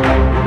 Thank you.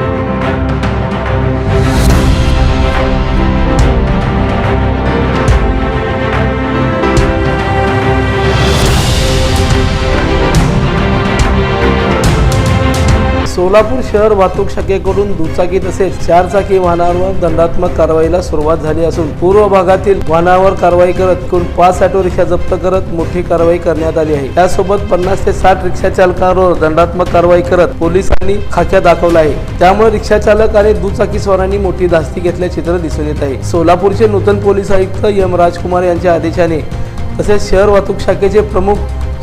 Solapur शहर वाहतूक शाखेकडून दुचाकी तसेच चारचाकी वाहनांवर दंडात्मक कारवाईला सुरुवात झाली असून पूर्व भागातील वाहनावर कारवाई करत एकूण पाच ऑटो रिक्षा जप्त करत मोठी कारवाई करण्यात आली आहे. त्यासोबत पन्नास ते साठ रिक्षा चालकांवर दंडात्मक कारवाई करत पोलिसांनी खाक्या दाखवला आहे. त्यामुळे रिक्षा चालक आणि दुचाकीस्वारांनी मोठी धास्ती घेतले चित्र दिसून येत आहे. सोलापूरचे नूतन पोलीस आयुक्त एम राजकुमार यांच्या आदेशाने तसेच शहर वाहतूक शाखेचे प्रमुख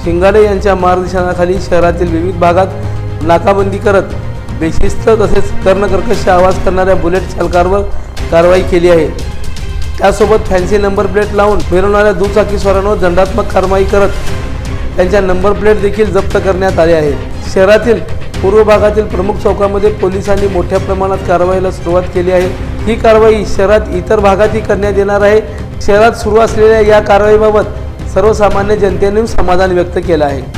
शिंगाडे यांच्या मार्गदर्शनाखाली शहरातील विविध भागात नाकाबंदी करत बेशिस्त तसेच कर्णकर्कश आवाज करणाऱ्या बुलेट चालकावर कारवाई केली आहे. त्यासोबत फॅन्सी नंबर प्लेट लावून मिरवणाऱ्या दुचाकीस्वारांवर दंडात्मक कारवाई करत त्यांच्या नंबर प्लेट देखील जप्त करण्यात आले आहे. शहरातील पूर्व भागातील प्रमुख चौकामध्ये पोलिसांनी मोठ्या प्रमाणात कारवाईला सुरुवात केली आहे. ही कारवाई शहरात इतर भागातही करण्यात येणार आहे. शहरात सुरू असलेल्या या कारवाईबाबत सर्वसामान्य जनतेने समाधान व्यक्त केलं आहे.